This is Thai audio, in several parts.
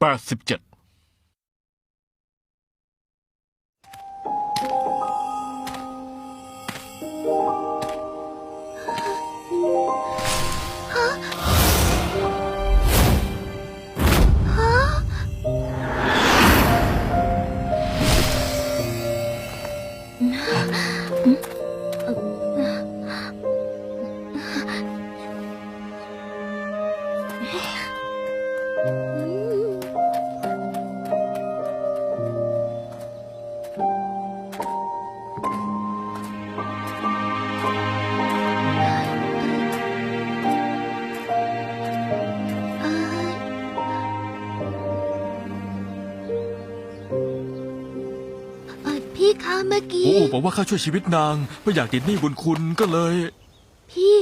87 บอกว่าข้าช่วยชีวิตนางไม่อยากติดหนี้บุญคุณก็เลย พี่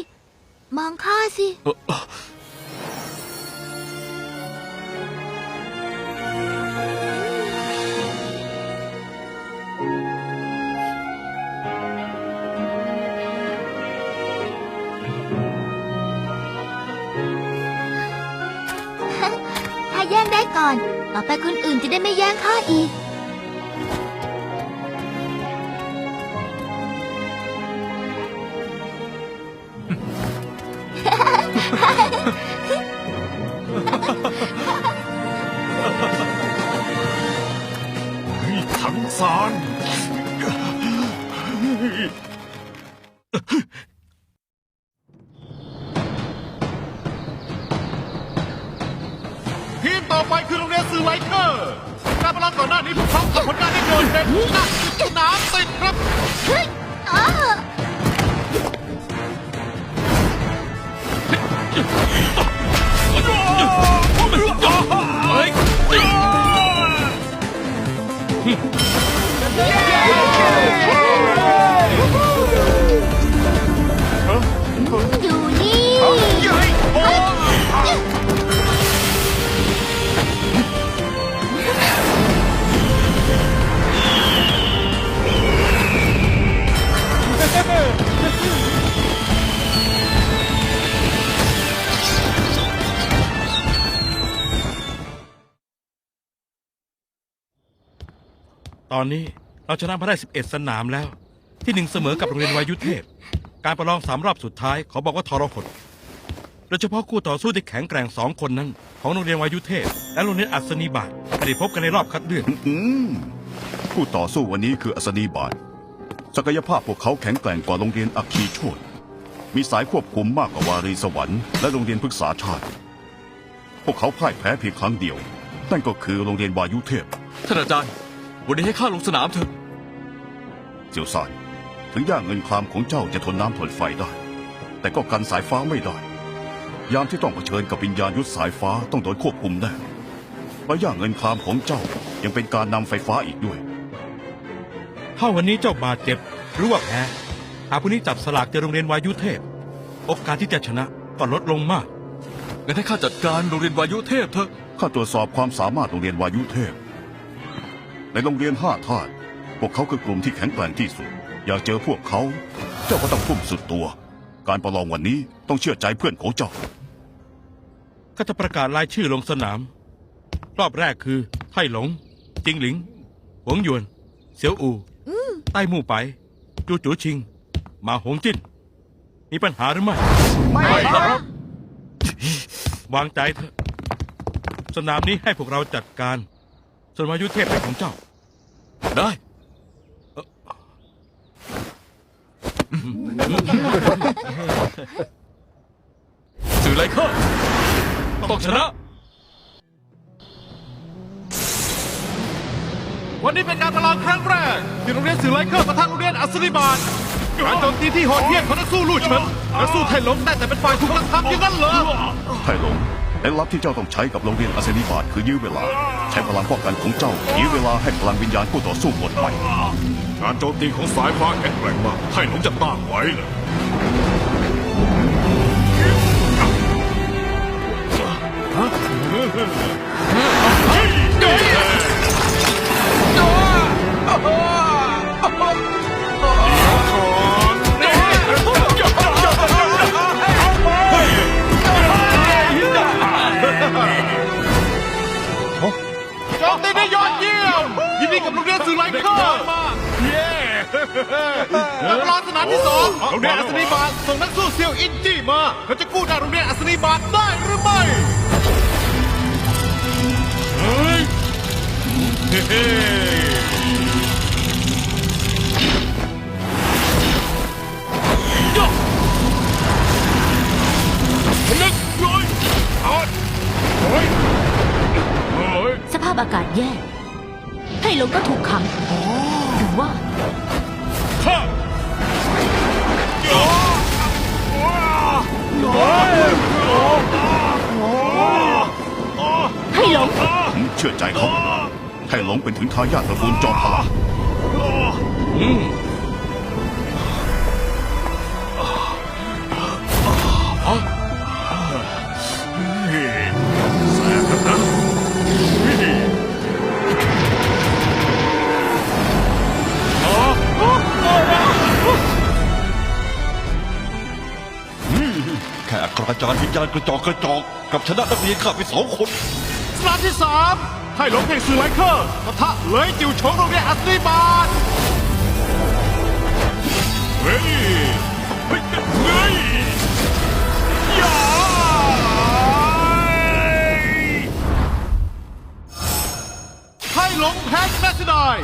มองข้าสิ เอ่อเอ่อถ้าแย่งได้ก่อน ต่อไปคนอื่นจะได้ไม่แย่งข้าอีก สาร ทีมต่อไปคือโรงเรียนสื่อไลเคอร์การประลองก่อนหน้านี้พวกเขาทำผลงานได้โดดเด่นหนักน้ำติดครับ ตอนนี้เราชนะมาได้ 11 สนามแล้ว ที่หนึ่งเสมอกับโรงเรียนวายุเทพ การประลองสามรอบสุดท้ายเขาบอกว่าทรหดโดยเฉพาะคู่ต่อสู้ที่แข็งแกร่งสองคนนั้น ของโรงเรียนวายุเทพ และโรงเรียนอัศนีบาตไม่ได้พบกันในรอบคัดเลือกอืมผู้ต่อสู้วันนี้คืออัศนีบาทศักยภาพพวกเขาแข็งแกร่งกว่าโรงเรียนอัคคีโชตมีสายควบคุมมากกว่าวารีสวรรค์และโรงเรียนพฤกษาชาติ พวกเขาพ่ายแพ้เพียงครั้งเดียว นั่นก็คือโรงเรียนวายุเทพ ท่านอาจารย์ วันนี้ให้ข้าลงสนามเถอะ เจียวซานถึงย่างเงินคลามของเจ้าจะทนน้ำทนไฟได้ แต่ก็กันสายฟ้าไม่ได้ ยามที่ต้องเผชิญกับวิญญาณยุทธสายฟ้าต้องโดนควบคุมแน่และย่างเงินคลามของเจ้ายังเป็นการนำไฟฟ้าอีกด้วย ถ้าวันนี้เจ้าบาดเจ็บหรือว่าแพ้หากพรุ่งนี้จับสลากเจอโรงเรียนวายุเทพ โอกาสที่จะชนะก็ลดลงมากงั้นให้ข้าจัดการโรงเรียนวายุเทพเถอะ ข้าตรวจสอบความสามารถโรงเรียนวายุเทพ ในโรงเรียนห้าธาตุพวกเขาคือกลุ่มที่แข็งแกร่งที่สุด อยากเจอพวกเขา เจ้าก็ต้องทุ่มสุดตัว การประลองวันนี้ต้องเชื่อใจเพื่อนของเจ้าก็จะประกาศรายชื่อลงสนาม รอบแรกคือไท่หลง จิงหลิง หวงหยวน เสียวอูใต้หมู่ไป จูจูชิง มาหงจิ้น มีปัญหาหรือไม่ ไม่ครับ วางใจเถอะ สนามนี้ให้พวกเราจัดการ ส่วนวายุเทพเป็นของเจ้า ได้สื่อไลเคอร์ต้องชนะ วันนี้เป็นการประลองครั้งแรกที่โรงเรียนสื่อไลเคอร์ประทะโรงเรียนอัศริบาลการโจมตีที่โหดเหี้ยมของนักสู้ลู่เฉินนักสู้ไทยหลงได้แต่เป็นฝ่ายถูกกระทำอย่างนั้นเหรอ ไทหลงและลับที่เจ้าต้องใช้กับโรงเรียนอาเซนิบาตคือยื้อเวลา ช้พลังป้องกันของเจ้ายื้อเวลาให้พลังวิญญาณผู้ต่อสู้หมดไปการโจมตีของสายฟ้าแข็งแกร่งมากไทยหลงจะต้านไหวเลยโอ้ นักรองสนามที่สองโรงเรียนอัศนีบาทส่งนักสู้เซียวอินจี้มา เขาจะกู้หน้าโรงเรียนอัศนีบาทได้หรือไม่เฮ้ยเฮ้ยกนึกร้อยเอาโอ้ยโอ้ยสภาพอากาศแย่ไทหลงก็ถูกขังหรือว่า ข้าไทหลงผมเชื่อใจเขาไท่หลงเป็นถึงทายาทตระกูลจอมพลังแยาณกระจอกกระจอกกับชนะนักเรียนข้าไปสองคนสนามที่สามไทหลงแห่งสื่อไลเคอร์ปะทะเลยจิ๋วชงโรงเรียนอัศนีบาทเฮ้ยเฮ้ยเฮ้ยอย่าไทหลงแพ้ชนะเสียดาย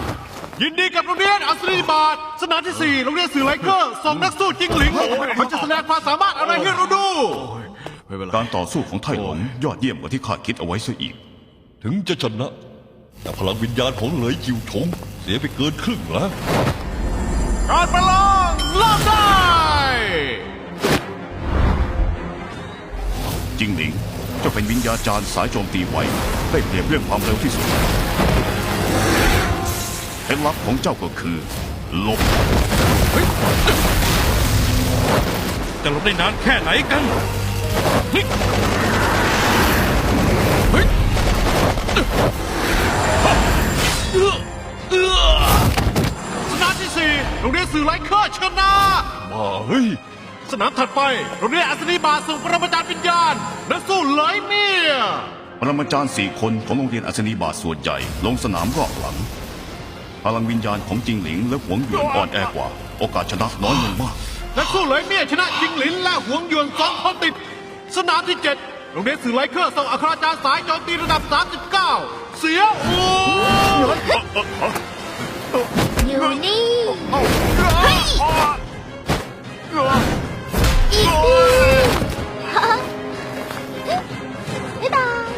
ยินดีกับโรงเรียนอัศนีบาทสนามที่สี่โรงเรียนสื่อไลเคอร์ส่งนักสู้จิงหลิง มันจะแสดงความสามารถอะไรให้เราดู ไม่เป็นไรการต่อสู้ของไท่หลงยอดเยี่ยมกว่าที่ข้าคิดเอาไว้ซะอีก ถึงจะชนะ แต่พลังวิญญาณของเหลยจิวฉงเสียไปเกินครึ่งแล้ว การประลองเริ่มได้จิงหลิงเจ้าเป็นวิญญาจารย์สายโจมตีไวได้เปรียบเรื่องความเร็วที่สุดเคล็ดลับของเจ้าก็คือหลบจะหลบได้นานแค่ไหนกัน สนามที่สี่โรงเรียนสื่อไลเคอร์ชนะมาเฮ้ย สนามถัดไปโรงเรียนอัศนีบาส่งปรมาจารย์วิญญาณนักสู้เหลยเมียปรมาจารย์สี่คนของโรงเรียนอัศนีบาส่วนใหญ่ ลงสนามรอบหลัง พลังวิญญาณของจิงหลิงและหวงหยวนอ่อนแอกว่า โอกาสชนะน้อยลงมากนักสู้เหลยเมียชนะจิงหลินและหวงหยวนสองคนติด สนามที่เจ็ดโรงเรียนสื่อไลเคอร์ส่งอัครอาจารย์สายโจมตีระดับ 39 เสียอูอยู่นี่อีกทีฮะบ๊ายบาย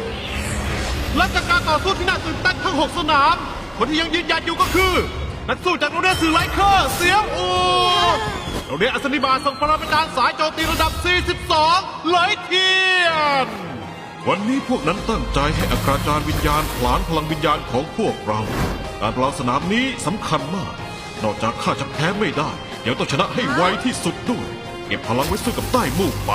และจากการต่อสู้ที่น่าตื่นเต้นทั้ง 6 สนาม คนที่ยังยืนหยัดอยู่ก็คือ นักสู้จากโรงเรียนสื่อไลเคอร์ เสียอูโรงเรียนอัศนิบาส่งปรมาจารย์สายโจมตีระดับ 42เหลยเทียน วันนี้พวกนั้นตั้งใจให้อัคราจารย์วิญญาณผลานพลังวิญญาณของพวกเรา การประลองสนามนี้สำคัญมาก นอกจากข้าจะแพ้ไม่ได้ยังต้องชนะให้ไวที่สุดด้วย เก็บพลังไว้สู้กับใต้หมู่ไป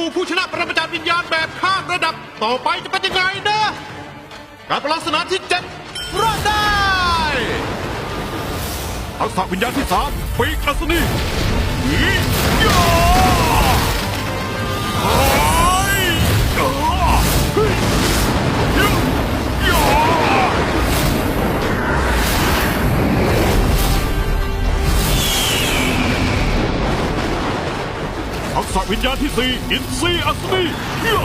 สียวอูผู้ชนะประจารย์วิญญาณแบบข้ามระดับ ต่อไปจะเป็นยังไงนะการประลองสนาที่เจ็ดรอดได้ทักษะวิญญาณที่สามปีกอัศนีอียา ทักษะวิญญาณที่สี่อินซีอัศนีเฮีย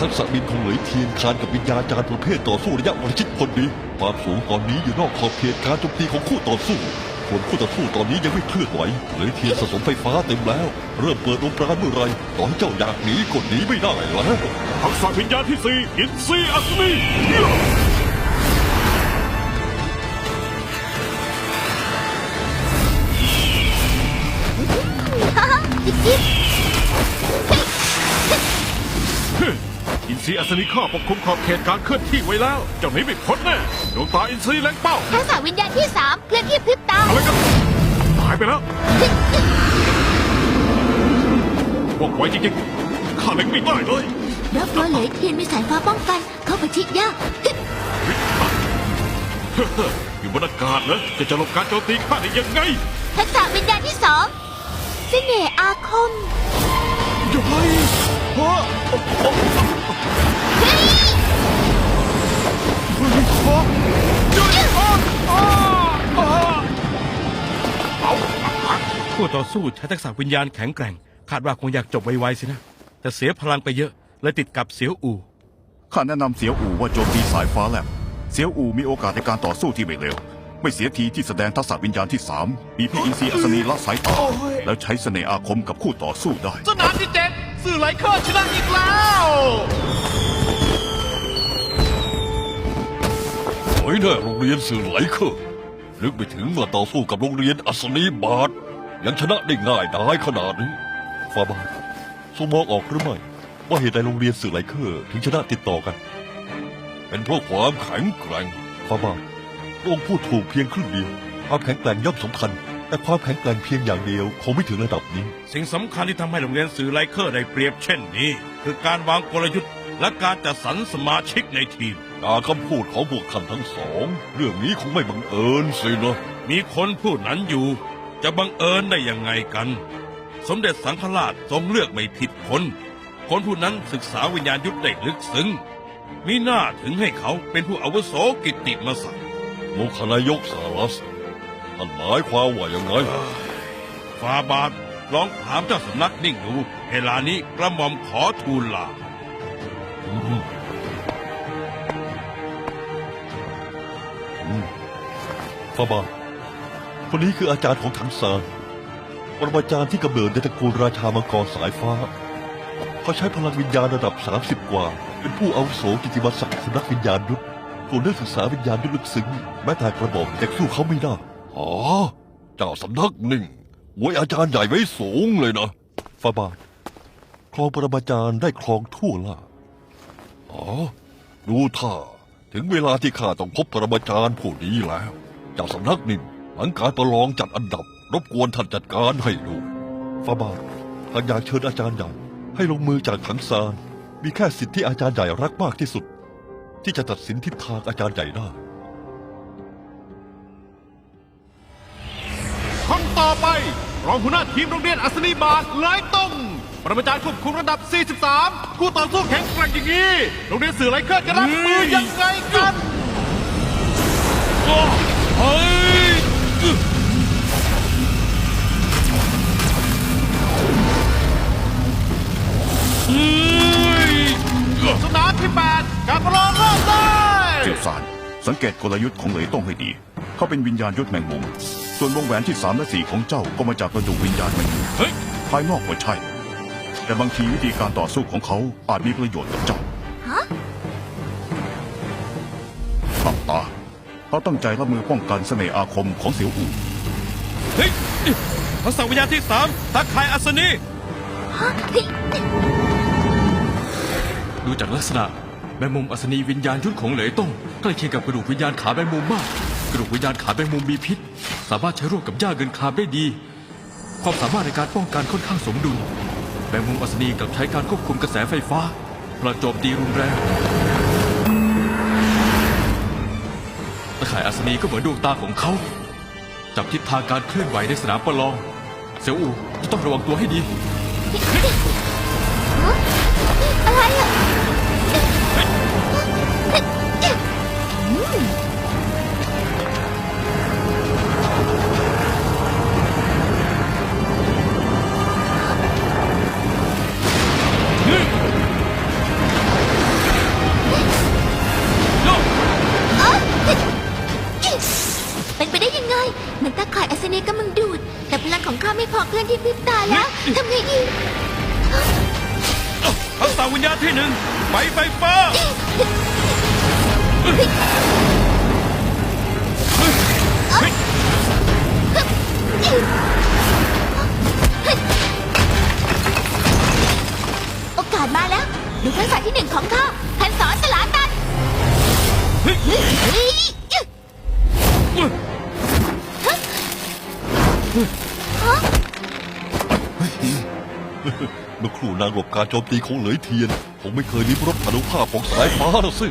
ทักษะบินของเหลยเทียนคานกับวิญญาณจารย์ประเภทต่อสู้ระยะประชิดพอดีความสูงตอนนี้อยู่นอกขอบเขตการโจมตีของคู่ต่อสู้ส่วนคู่ต่อสู้ตอนนี้ยังไม่เคลื่อนไหวเหลยเทียนสะสมไฟฟ้าเต็มแล้ว เริ่มเปิดองค์ปราณเมื่อไหรต่อให้เจ้าอยากหนีก็หนีไม่ได้แล้วทักษะวิญญาณที่สี่อินซีอัศนีเฮีย อินทรีย์อัศนีข้าปกคลุมขอบเขตการเคลื่อนที่ไว้แล้ว เจ้าหนี้ไม่พ้นแน่ดวงตาอินทรีย์แรงเป้าทักษะวิญญาณที่สามเคลื่อนที่พริบตาอะไรกันตายไปแล้วว่องไวจริงๆข้าเล็งไม่ได้เลยรอบตัวเหลยเทียนมีสายฟ้าป้องกัน เข้าไปชิดยากอยู่บนอากาศเหรอจะจะหลบการโจมตีข้าได้ยังไง ทักษะวิญญาณที่สองเสน่ห์อาคมย้อยฮะ คู่ต่อสู้ใช้ทักษะวิญญาณแข็งแกร่ง คาดว่าคงอยากจบไวๆสินะ แต่เสียพลังไปเยอะเลยติดกับเสียวอู่ข้าแนะนำเสียวอู่ว่าโจมตีสายฟ้าแลบเสียวอู่มีโอกาสในการต่อสู้ที่ไม่เร็วไม่เสียทีที่แสดงทักษะวิญญาณที่สามมีพี่อินทรีย์อัศนีละสายตาแล้วใช้เสน่ห์อาคมกับคู่ต่อสู้ได้ สนามที่เจ็ด สื่อไลเคอร์ชนะอีกแล้วโอ้ยแน่โรงเรียนสื่อไหลเคอร์นึกไปถึงเมื่อต่อสู้กับโรงเรียนอัศนีบาท ยังชนะได้ง่ายดายขนาดนี้ฟาบาททรงมองออกหรือไม่ ว่าเหตุใดโรงเรียนสื่อไหลเคอร์ถึงชนะติดต่อกัน เป็นเพราะความแข็งแกร่งฟาบาทองพูดถูกเพียงครึ่งเดียวความแข็งแกร่งย่อมสำคัญ แต่ความแข็งแกร่งเพียงอย่างเดียวคงไม่ถึงระดับนี้ สิ่งสำคัญที่ทำให้โรงเรียนสื่อไลเคอร์ได้เปรียบเช่นนี้ คือการวางกลยุทธ์ และการจัดสรรสมาชิกในทีมจากคำพูดของพวกท่านทั้งสอง เรื่องนี้คงไม่บังเอิญสินะมีคนพูดนั้นอยู่ จะบังเอิญได้ยังไงกัน สมเด็จสังฆราชทรงเลือกไม่ผิดคน คนผู้นั้นศึกษาวิญญาณยุทธได้ลึกซึ้งมีหน้าถึงให้เขาเป็นผู้อาวุโสกิตติมศักดิ์ โมคณายกสารัส ท่านหมายความว่ายังไงฟาบาทลองถามเจ้าสำนักนิ่งดูเวลานี้กระหม่อมขอทูลลาฟาบาทคนนี้คืออาจารย์ของถังซานปรมาจารย์ที่กำเนิดในตระกูลราชามังกรสายฟ้า เขาใช้พลังวิญญาณระดับ 30 กว่า เป็นผู้อาวุโสกิติมศักดิ์สำนักวิญญาณยุทธส่วนเรื่องศึกษาวิญญาณยุทธลึกซึ้งแม้แต่กระบอกยังสู้เขาไม่ได้ อ๋อ เจ้าสำนักหนึ่งไว้อาจารย์ใหญ่ไว้สูงเลยนะฟาบาทครองปรมาจารย์ได้ครองทั่วล่าอ๋อดูท่า ถึงเวลาที่ข้าต้องพบปรมาจารย์ผู้นี้แล้ว เจ้าสำนักนินหลังการประลองจัดอันดับ รบกวนท่านจัดการให้ดูฟาบาทหากอยากเชิญอาจารย์ใหญ่ ให้ลงมือจากถังซาน มีแค่สิทธิ์ที่อาจารย์ใหญ่รักมากที่สุด ที่จะตัดสินทิศทางอาจารย์ใหญ่ได้ รองหัวหน้าทีมโรงเรียนอัศนีบาทเลยต้องปรมาจารย์ควบคุมระดับ 43 คู่ต่อสู้แข็งแกร่งอย่างนี้ โรงเรียนสื่อไลเคอร์จะรับมือยังไงกันเฮ้ยสนามที่ 8การประลองรอบได้เจียวซานสังเกตกลยุทธ์ของเหลยต้องให้ดี เขาเป็นวิญญาณยุทธแมงมุม ส่วนวงแหวนที่สามและสี่ของเจ้าก็มาจากกระดูกวิญญาณแมงมุมเฮ้ยภายนอกก็ใช่ แต่บางทีวิธีการต่อสู้ของเขาอาจมีประโยชน์กับเจ้าฮะหลับตาเขาตั้งใจรับมือป้องกันเสน่ห์อาคมของเสียวอู่เฮ้ยทักษะวิญญาณที่สามทักทายอัศนีฮะเฮ้ยดูจากลักษณะแมงมุมอัศนีวิญญาณยุทธของเหลยต้องใกล้เคียงกับกระดูกวิญญาณขาแมงมุมมาก กระดูกวิญญาณขาแมงมุมมีพิษ สามารถใช้ร่วมกับหญ้าเงินคามได้ดี ความสามารถในการป้องกันค่อนข้างสมดุลแมงมุมอัศนีกับใช้การควบคุมกระแสไฟฟ้าพลังโจมตีรุนแรงตะข่ายอัศนีก็เหมือนดวงตาของเขา จับทิศทางการเคลื่อนไหวในสนามประลองเสี่ยวอูจะต้องระวังตัวให้ดี การโจมตีของเหลยเทียนคงไม่เคยลิ้มรสอนุภาพของสายฟ้าแล้วสิ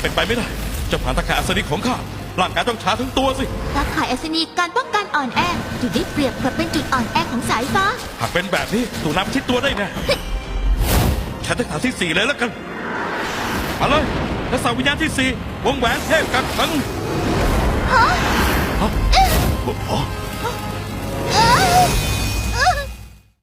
เป็นไปไม่ได้เจะผ่านตะข่ายอัศนีของข้าร่างกายต้องชาทั้งตัวสิ ตาข่ายอัศนีการป้องกันอ่อนแอจุดได้เปรียบกับเป็นจุดอ่อนแอของสายฟ้า หากเป็นแบบนี้ถูกน้ำประชิดตัวได้แน่ใช้ทักษะที่สี่เลยแล้วกันมาเลยทักษะวิญญาณที่สี่วงแหวนเทพกักขังอ๋อ